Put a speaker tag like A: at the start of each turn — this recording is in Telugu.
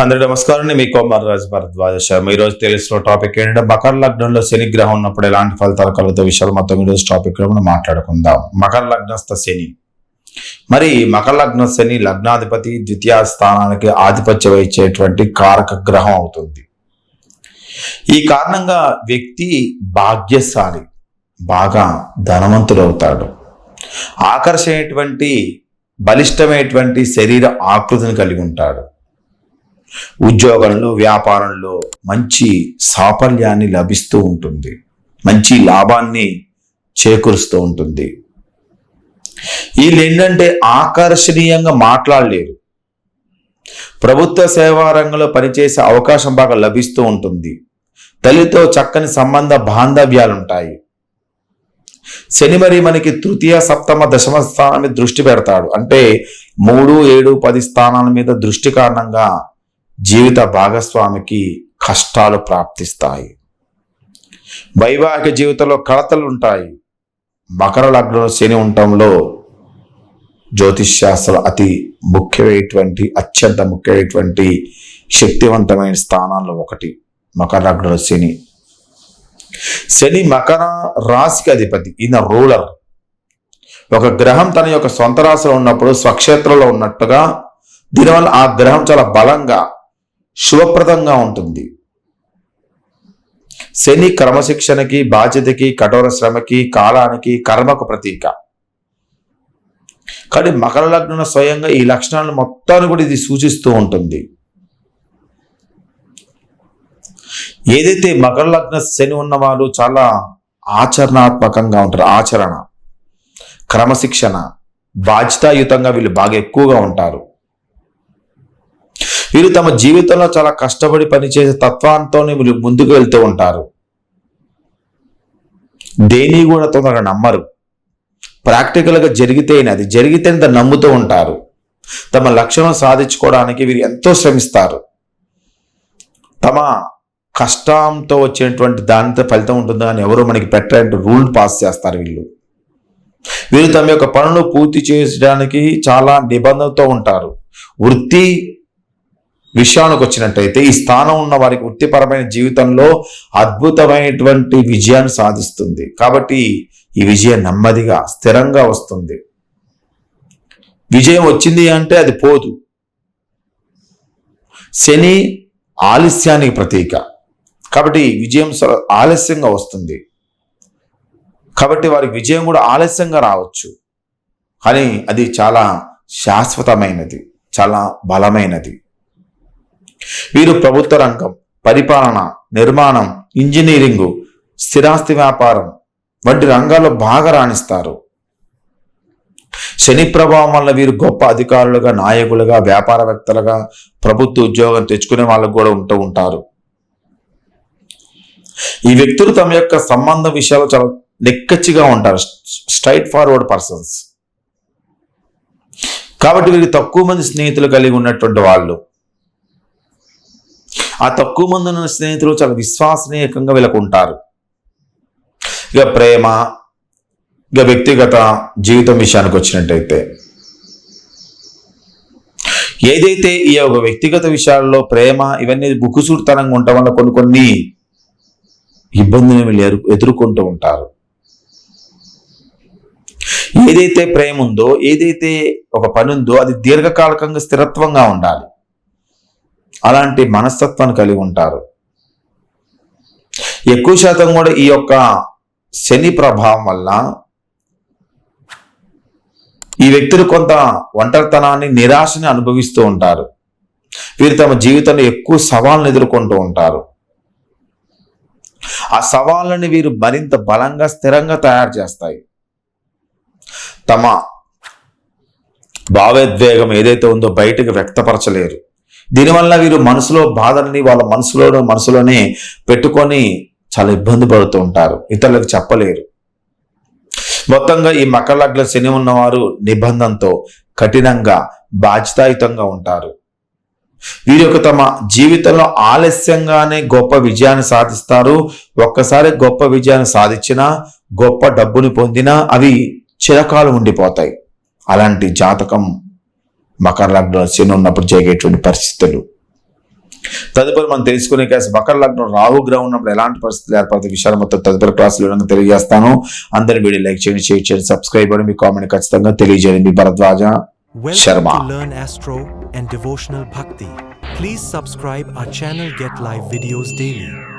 A: అందరి నమస్కారం మీ కుమార్ రాజ్ భరద్వాజ ఈ రోజు తెలిసిన టాపిక్ ఏంటంటే మకర లగ్నంలో శని గ్రహం ఉన్నప్పుడు ఎలాంటి ఫలితాలు కలుగుతాయి విషయాలు మొత్తం ఈ రోజు టాపిక్ మనం మాట్లాడుకుందాం. మకర లగ్నస్థ శని. మరి మకర లగ్న శని లగ్నాధిపతి ద్వితీయ స్థానానికి ఆధిపత్యం వహించేటువంటి కారక గ్రహం అవుతుంది. ఈ కారణంగా వ్యక్తి భాగ్యశాలి బాగా ధనవంతుడు అవుతాడు బలిష్టమైనటువంటి శరీర ఆకృతిని కలిగి ఉంటాడు. ఉద్యోగంలో వ్యాపారంలో మంచి సాఫల్యాన్ని లభిస్తూ ఉంటుంది. మంచి లాభాన్ని చేకూరుస్తూ ఉంటుంది. వీళ్ళు ఏంటంటే ఆకర్షణీయంగా మాట్లాడలేరు. ప్రభుత్వ సేవా రంగంలో పనిచేసే అవకాశం బాగా లభిస్తూ ఉంటుంది. తల్లితో చక్కని సంబంధ బాంధవ్యాలు ఉంటాయి శని మరి మనకి తృతీయ సప్తమ దశమ స్థానం మీద దృష్టి పెడతాడు. అంటే మూడు ఏడు పది స్థానాల మీద దృష్టి కారణంగా జీవిత భాగస్వామికి కష్టాలు ప్రాప్తిస్తాయి. వైవాహిక జీవితంలో కలతలు ఉంటాయి. మకర లగ్నంలో శని ఉండటంలో జ్యోతిష్ శాస్త్రం అతి ముఖ్యమైనటువంటి అత్యంత ముఖ్యమైనటువంటి శక్తివంతమైన స్థానాల్లో ఒకటి మకర లగ్నంలో శని. శని మకర రాశికి అధిపతి ఈయన రూలర్. ఒక గ్రహం తన యొక్క సొంత రాశిలో ఉన్నప్పుడు స్వక్షేత్రంలో ఉన్నట్టుగా దీనివల్ల ఆ గ్రహం చాలా బలంగా శుభప్రదంగా ఉంటుంది. శని క్రమశిక్షణకి బాధ్యతకి కఠోర శ్రమకి కాలానికి కర్మకు ప్రతీక. కానీ మకర లగ్నం స్వయంగా ఈ లక్షణాలను మొత్తాన్ని కూడా ఇది సూచిస్తూ ఉంటుంది. ఏదైతే మకర లగ్న శని ఉన్న వాళ్ళు చాలా ఆచరణాత్మకంగా ఉంటారు. ఆచరణ క్రమశిక్షణ బాధ్యతాయుతంగా వీళ్ళు బాగా ఎక్కువగా ఉంటారు. వీరు తమ జీవితంలో చాలా కష్టపడి పనిచేసే తత్వాంతో వీళ్ళు ముందుకు వెళ్తూ ఉంటారు. దేని కూడా తొందరగా నమ్మరు. ప్రాక్టికల్గా జరిగితేనే అది? జరిగితేనే దాన్ని నమ్ముతూ ఉంటారు. తమ లక్ష్యం సాధించుకోవడానికి వీరు ఎంతో శ్రమిస్తారు. తమ కష్టంతో వచ్చేటువంటి దానితో ఫలితం ఉంటుందో అని ఎవరు మనకి పెట్టారంటే రూల్ పాస్ చేస్తారు వీళ్ళు. వీరు తమ యొక్క పనులు పూర్తి చేయడానికి చాలా నిబంధనతో ఉంటారు. వృత్తి విషయానికి వచ్చినట్టయితే ఈ స్థానం ఉన్న వారికి వృత్తిపరమైన జీవితంలో అద్భుతమైనటువంటి విజయాన్ని సాధిస్తుంది. కాబట్టి ఈ విజయం నెమ్మదిగా స్థిరంగా వస్తుంది. విజయం వచ్చింది అంటే అది పోదు. శని ఆలస్యానికి ప్రతీక. కాబట్టి విజయం ఆలస్యంగా వస్తుంది. కాబట్టి వారికి విజయం కూడా ఆలస్యంగా రావచ్చు. కానీ అది చాలా శాశ్వతమైనది చాలా బలమైనది. వీరు ప్రభుత్వ రంగం పరిపాలన నిర్మాణం ఇంజనీరింగు స్థిరాస్తి వ్యాపారం వంటి రంగాల్లో బాగా రాణిస్తారు. శని ప్రభావం వల్ల వీరు గొప్ప అధికారులుగా నాయకులుగా వ్యాపారవేత్తలుగా ప్రభుత్వ ఉద్యోగం తెచ్చుకునే వాళ్ళకు కూడా ఉంటూ ఉంటారు. ఈ వ్యక్తులు తమ యొక్క సంబంధ విషయాలు చాలా నిక్కచ్చిగా ఉంటారు స్ట్రైట్ ఫార్వర్డ్ పర్సన్స్. కాబట్టి వీరు తక్కువ మంది స్నేహితులు కలిగి ఉన్నటువంటి వాళ్ళు. ఆ తక్కువ మంది ఉన్న స్నేహితులు చాలా విశ్వసనీయకంగా వీళ్ళకు ఉంటారు ఇక ప్రేమ ఇక వ్యక్తిగత జీవితం విషయానికి వచ్చినట్టయితే ఏదైతే ఈ యొక్క వ్యక్తిగత విషయాల్లో ప్రేమ ఇవన్నీ బుక్కుసూర్తనంగా ఉండటం వల్ల కొన్ని కొన్ని ఇబ్బందులు వీళ్ళు ఎదుర్కొంటూ ఉంటారు. ఏదైతే ప్రేమ ఉందో ఏదైతే ఒక పని ఉందో అది దీర్ఘకాలికంగా స్థిరత్వంగా ఉండాలి. అలాంటి మనస్తత్వాన్ని కలిగి ఉంటారు. ఎక్కువ శాతం కూడా ఈ యొక్క శని ప్రభావం వల్ల ఈ వ్యక్తులు కొంత ఒంటరితనాన్ని నిరాశని అనుభవిస్తూ ఉంటారు. వీరు తమ జీవితంలో ఎక్కువ సవాళ్ళను ఎదుర్కొంటూ ఉంటారు. ఆ సవాళ్ళని వీరు మరింత బలంగా స్థిరంగా తయారు చేస్తాయి. తమ భావోద్వేగం ఏదైతే ఉందో బయటకు వ్యక్తపరచలేరు. దీనివల్ల వీరు మనసులో బాధల్ని వాళ్ళ మనసులో మనసులోనే పెట్టుకొని చాలా ఇబ్బంది పడుతూ ఉంటారు. ఇతరులకు చెప్పలేరు. మొత్తంగా ఈ మకర లగ్న శని ఉన్నవారు నిబంధనతో కఠినంగా బాధ్యతాయుతంగా ఉంటారు. వీరి యొక్క తమ జీవితంలో ఆలస్యంగానే గొప్ప విజయాన్ని సాధిస్తారు. ఒక్కసారి గొప్ప విజయాన్ని సాధించినా గొప్ప డబ్బుని పొందినా అవి చిరకాలు ఉండిపోతాయి. అలాంటి జాతకం మకర లగ్నంలో శని ఉన్నప్పుడు జరిగేటువంటి పరిస్థితులు. తదుపరి మనం తెలుసుకునే కేసు మకర లగ్నం రాహు గ్రహం ఉన్నప్పుడు ఎలాంటి పరిస్థితులు ఏర్పడుతుంది విషయాలు మొత్తం తదుపరి క్లాసులో వివరంగా తెలియజేస్తాను. అందరి వీడియో లైక్ చేయండి షేర్ చేయండి సబ్స్క్రైబ్ అవ్వండి మీ కామెంట్ ఖచ్చితంగా తెలియజేయండి. మీ Bharadwaj
B: to Learn Astro and Devotional Bhakti. Please subscribe our channel Get Live videos daily.